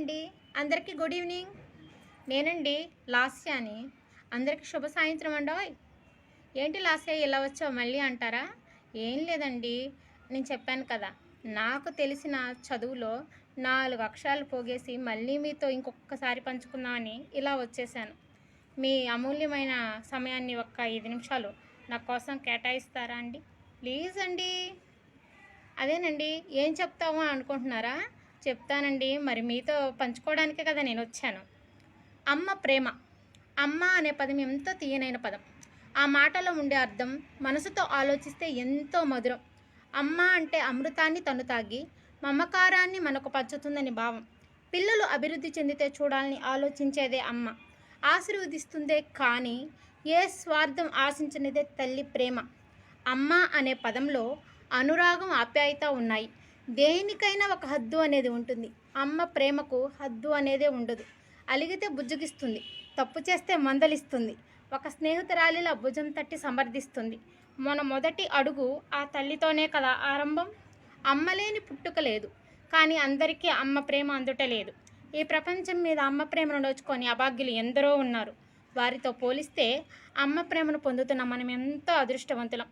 అండి. అందరికీ good evening. నేనండి లాస్యాని. అందరికీ శుభ సాయంత్రం అండోయ్ ఏంటి లాస్య ఇలా వచ్చావు మళ్ళీ అంటారా? ఏం లేదండి. నేను చెప్పాను కదా నాకు తెలిసిన చదువులో నాలుగు అక్షరాలు పోగేసి మళ్ళీ మీతో ఇంకొకసారి పంచుకుందామని ఇలా వచ్చేసాను. మీ అమూల్యమైన సమయాన్ని ఒక్క ఐదు నిమిషాలు నా కోసం కేటాయిస్తారా అండి? ప్లీజ్ అండి. అదేనండి ఏం చెప్తామో అనుకుంటున్నారా? చెప్తానండి. మరి మీతో పంచుకోవడానికే కదా నేను వచ్చాను అమ్మ ప్రేమ. అమ్మ అనే పదం ఎంతో తీయనైన పదం. ఆ మాటలో ఉండే అర్థం మనసుతో ఆలోచిస్తే ఎంతో మధురం. అమ్మ అంటే అమృతాన్ని తను తాగి మమకారాన్ని మనకు పంచుతుందని భావం. పిల్లలు అభివృద్ధి చెందితే చూడాలని ఆలోచించేదే అమ్మ. ఆశీర్వదిస్తుందే కానీ ఏ స్వార్థం ఆశించినదే తల్లి ప్రేమ. అమ్మ అనే పదంలో అనురాగం ఆప్యాయత ఉన్నాయి. దేనికైనా ఒక హద్దు అనేది ఉంటుంది. అమ్మ ప్రేమకు హద్దు అనేదే ఉండదు. అలిగితే బుజ్జగిస్తుంది. తప్పు చేస్తే మందలిస్తుంది. ఒక స్నేహితురాలిలా భుజం తట్టి సమర్థిస్తుంది. మన మొదటి అడుగు ఆ తల్లితోనే కదా ఆరంభం? అమ్మలేని పుట్టుక లేదు. కానీ అందరికీ అమ్మ ప్రేమ అందుట లేదు. ఈ ప్రపంచం మీద అమ్మ ప్రేమను నోచుకొని అభాగ్యులు ఎందరో ఉన్నారు. వారితో పోలిస్తే అమ్మ ప్రేమను పొందుతున్న మనం ఎంతో అదృష్టవంతులం.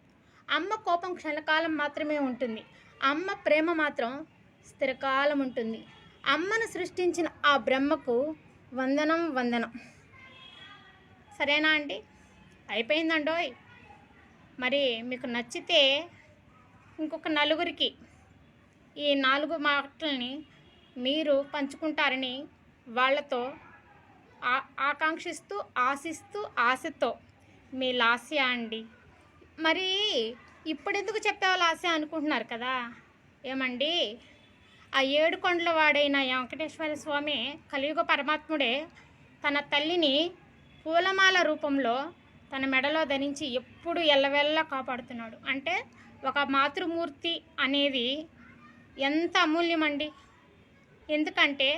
అమ్మ కోపం క్షణకాలం మాత్రమే ఉంటుంది. అమ్మ ప్రేమ మాత్రం స్థిరకాలం ఉంటుంది అమ్మను సృష్టించిన ఆ బ్రహ్మకు వందనం వందనం. సరేనా అండి? అయిపోయిందండోయ్. మరి మీకు నచ్చితే ఇంకొక నలుగురికి ఈ నాలుగు మాటల్ని మీరు పంచుకుంటారని వాళ్ళతో ఆ- ఆకాంక్షిస్తూ ఆశిస్తూ ఆశతో మీ లాస్య అండి. మరి ఇప్పుడెందుకు చెప్పావు ఆశ అనుకుంటున్నారు కదా? ఏమండి? ఆ ఏడు కొండల వాడైన వెంకటేశ్వర స్వామి కలియుగ పరమాత్ముడే తన తల్లిని పూలమాల రూపంలో తన మెడలో ధరించి ఎప్పుడు ఎల్లవెల్లా కాపాడుతున్నాడు. అంటే ఒక మాతృమూర్తి అనేది ఎంత అమూల్యమండి. ఎందుకంటే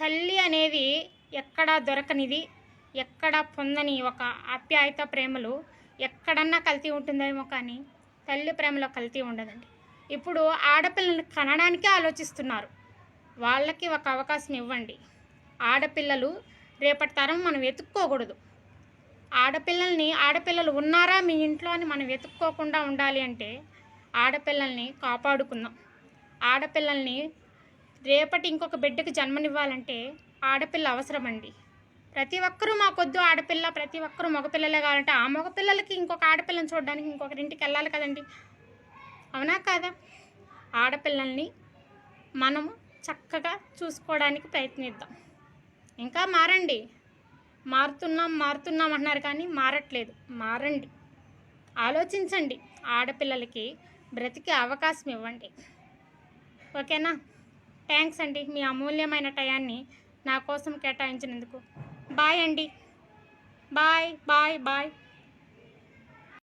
తల్లి అనేది ఎక్కడా దొరకనిది ఎక్కడా పొందని ఒక ఆప్యాయత ప్రేమలు ఎక్కడన్నా కల్తీ ఉంటుందేమో కానీ తల్లి ప్రేమలో కల్తీ ఉండదండి. ఇప్పుడు ఆడపిల్లల్ని కనడానికే ఆలోచిస్తున్నారు. వాళ్ళకి ఒక అవకాశం ఇవ్వండి. ఆడపిల్లలు రేపటి తరం మనం వెతుక్కోకూడదు. ఆడపిల్లల్ని ఆడపిల్లలు ఉన్నారా మీ ఇంట్లో అని మనం వెతుక్కోకుండా ఉండాలి అంటే ఆడపిల్లల్ని కాపాడుకుందాం. ఆడపిల్లల్ని రేపటి ఇంకొక బిడ్డకి జన్మనివ్వాలంటే ఆడపిల్ల అవసరమండి. ప్రతి ఒక్కరూ మాకొద్దు ఆడపిల్ల ప్రతి ఒక్కరూ మగపిల్లలే కావాలంటే ఆ మగపిల్లలకి ఇంకొక ఆడపిల్లని చూడడానికి ఇంకొకరింటికి వెళ్ళాలి కదండి. అవునా కాదా? ఆడపిల్లల్ని మనము చక్కగా చూసుకోవడానికి ప్రయత్నిద్దాం. ఇంకా మారండి. మారుతున్నాం మారుతున్నాం అంటున్నారు కానీ మారట్లేదు. మారండి. ఆలోచించండి. ఆడపిల్లలకి బ్రతికే అవకాశం ఇవ్వండి. ఓకేనా? థ్యాంక్స్ అండి మీ అమూల్యమైన టయాన్ని నా కోసం కేటాయించినందుకు. బాయ్ అండి. Bye bye bye.